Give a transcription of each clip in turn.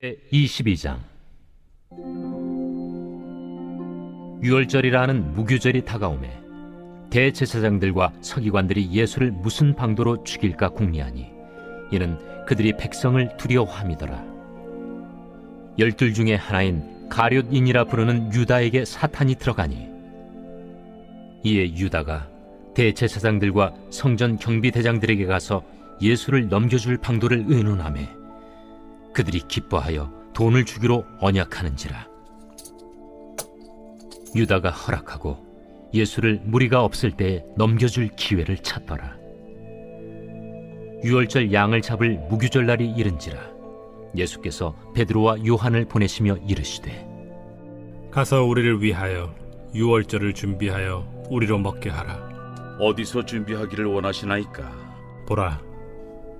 22장. 유월절이라 하는 무교절이 다가오매 대제사장들과 서기관들이 예수를 무슨 방도로 죽일까 궁리하니 이는 그들이 백성을 두려워함이더라. 열둘 중에 하나인 가룟인이라 부르는 유다에게 사탄이 들어가니 이에 유다가 대제사장들과 성전 경비대장들에게 가서 예수를 넘겨줄 방도를 의논하매 그들이 기뻐하여 돈을 주기로 언약하는지라 유다가 허락하고 예수를 무리가 없을 때에 넘겨줄 기회를 찾더라 유월절 양을 잡을 무교절 날이 이른지라 예수께서 베드로와 요한을 보내시며 이르시되 가서 우리를 위하여 유월절을 준비하여 우리로 먹게 하라. 어디서 준비하기를 원하시나이까? 보라,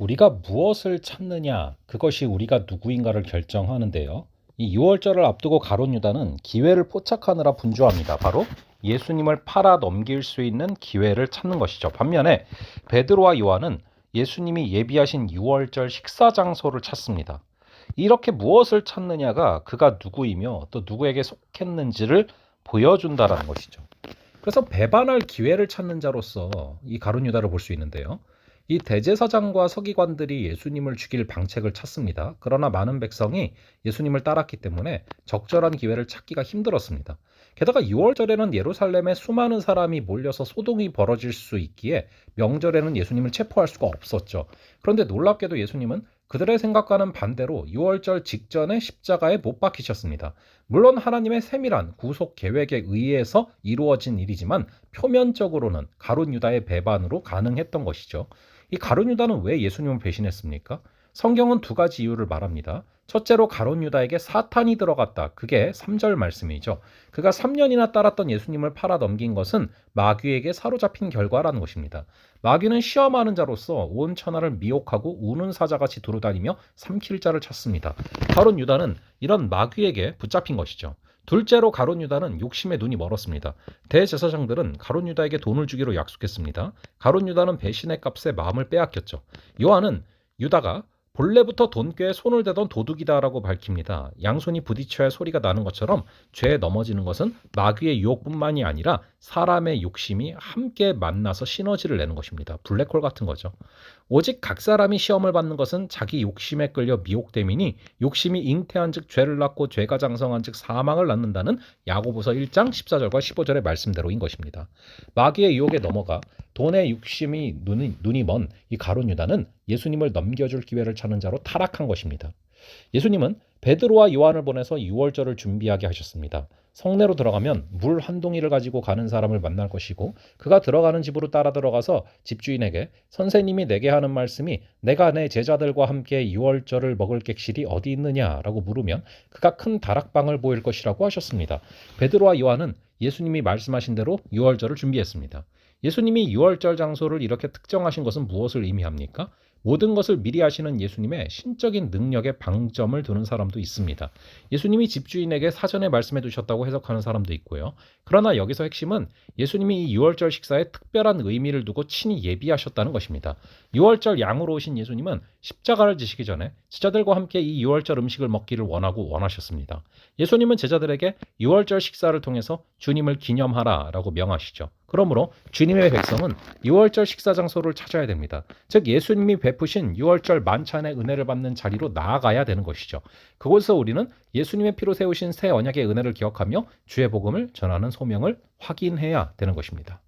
우리가 무엇을 찾느냐 그것이 우리가 누구인가를 결정하는데요. 이 6월절을 앞두고 가론 유다는 기회를 포착하느라 분주합니다. 바로 예수님을 팔아 넘길 수 있는 기회를 찾는 것이죠. 반면에 베드로와 요한은 예수님이 예비하신 6월절 식사 장소를 찾습니다. 이렇게 무엇을 찾느냐가 그가 누구이며 또 누구에게 속했는지를 보여준다라는 것이죠. 그래서 배반할 기회를 찾는 자로서 이 가론 유다를 볼 수 있는데요. 이 대제사장과 서기관들이 예수님을 죽일 방책을 찾습니다. 그러나 많은 백성이 예수님을 따랐기 때문에 적절한 기회를 찾기가 힘들었습니다. 게다가 6월절에는 예루살렘에 수많은 사람이 몰려서 소동이 벌어질 수 있기에 명절에는 예수님을 체포할 수가 없었죠. 그런데 놀랍게도 예수님은 그들의 생각과는 반대로 6월절 직전에 십자가에 못 박히셨습니다. 물론 하나님의 세밀한 구속 계획에 의해서 이루어진 일이지만 표면적으로는 가론 유다의 배반으로 가능했던 것이죠. 이 가론 유다는 왜 예수님을 배신했습니까? 성경은 두 가지 이유를 말합니다. 첫째로 가론 유다에게 사탄이 들어갔다. 그게 3절 말씀이죠. 그가 3년이나 따랐던 예수님을 팔아 넘긴 것은 마귀에게 사로잡힌 결과라는 것입니다. 마귀는 시험하는 자로서 온 천하를 미혹하고 우는 사자같이 두루다니며 삼킬 자를 찾습니다. 가론 유다는 이런 마귀에게 붙잡힌 것이죠. 둘째로 가론 유다는 욕심에 눈이 멀었습니다. 대제사장들은 가론 유다에게 돈을 주기로 약속했습니다. 가론 유다는 배신의 값에 마음을 빼앗겼죠. 요한은 유다가 본래부터 돈꾀에 손을 대던 도둑이다라고 밝힙니다. 양손이 부딪혀야 소리가 나는 것처럼 죄에 넘어지는 것은 마귀의 유혹뿐만이 아니라 사람의 욕심이 함께 만나서 시너지를 내는 것입니다. 블랙홀 같은 거죠. 오직 각 사람이 시험을 받는 것은 자기 욕심에 끌려 미혹됨이니 욕심이 잉태한 즉 죄를 낳고 죄가 장성한 즉 사망을 낳는다는 야고보서 1장 14절과 15절의 말씀대로인 것입니다. 마귀의 유혹에 넘어가 돈의 욕심이 눈이, 눈이 먼 이 가론 유다는 예수님을 넘겨줄 기회를 찾는 자로 타락한 것입니다. 예수님은 베드로와 요한을 보내서 6월절을 준비하게 하셨습니다. 성내로 들어가면 물 한 동이를 가지고 가는 사람을 만날 것이고 그가 들어가는 집으로 따라 들어가서 집주인에게 선생님이 내게 하는 말씀이 내가 내 제자들과 함께 6월절을 먹을 객실이 어디 있느냐라고 물으면 그가 큰 다락방을 보일 것이라고 하셨습니다. 베드로와 요한은 예수님이 말씀하신 대로 6월절을 준비했습니다. 예수님이 6월절 장소를 이렇게 특정하신 것은 무엇을 의미합니까? 모든 것을 미리 하시는 예수님의 신적인 능력에 방점을 두는 사람도 있습니다. 예수님이 집주인에게 사전에 말씀해 두셨다고 해석하는 사람도 있고요. 그러나 여기서 핵심은 예수님이 이 6월절 식사에 특별한 의미를 두고 친히 예비하셨다는 것입니다. 6월절 양으로 오신 예수님은 십자가를 지시기 전에 제자들과 함께 이 6월절 음식을 먹기를 원하고 원하셨습니다. 예수님은 제자들에게 6월절 식사를 통해서 주님을 기념하라라고 명하시죠. 그러므로 주님의 백성은 6월절 식사 장소를 찾아야 됩니다. 즉 예수님이 베푸신 6월절 만찬의 은혜를 받는 자리로 나아가야 되는 것이죠. 그곳에서 우리는 예수님의 피로 세우신 새 언약의 은혜를 기억하며 주의 복음을 전하는 소명을 확인해야 되는 것입니다.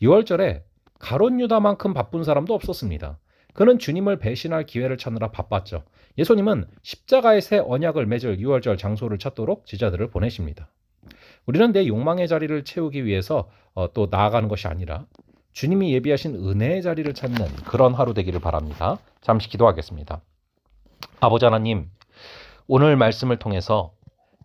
6월절에 가론 유다만큼 바쁜 사람도 없었습니다. 그는 주님을 배신할 기회를 찾느라 바빴죠. 예수님은 십자가의 새 언약을 맺을 6월절 장소를 찾도록 제자들을 보내십니다. 우리는 내 욕망의 자리를 채우기 위해서 어, 또 나아가는 것이 아니라 주님이 예비하신 은혜의 자리를 찾는 그런 하루 되기를 바랍니다. 잠시 기도하겠습니다. 아버지 하나님, 오늘 말씀을 통해서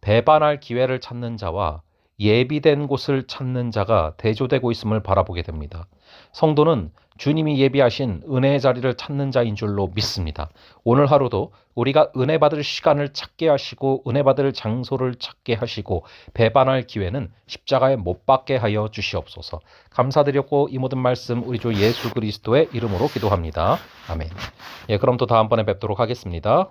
배반할 기회를 찾는 자와 예비된 곳을 찾는 자가 대조되고 있음을 바라보게 됩니다. 성도는 주님이 예비하신 은혜의 자리를 찾는 자인 줄로 믿습니다. 오늘 하루도 우리가 은혜 받을 시간을 찾게 하시고 은혜 받을 장소를 찾게 하시고 배반할 기회는 십자가에 못 박게 하여 주시옵소서. 감사드렸고 이 모든 말씀 우리 주 예수 그리스도의 이름으로 기도합니다. 아멘. 예, 그럼 또 다음번에 뵙도록 하겠습니다.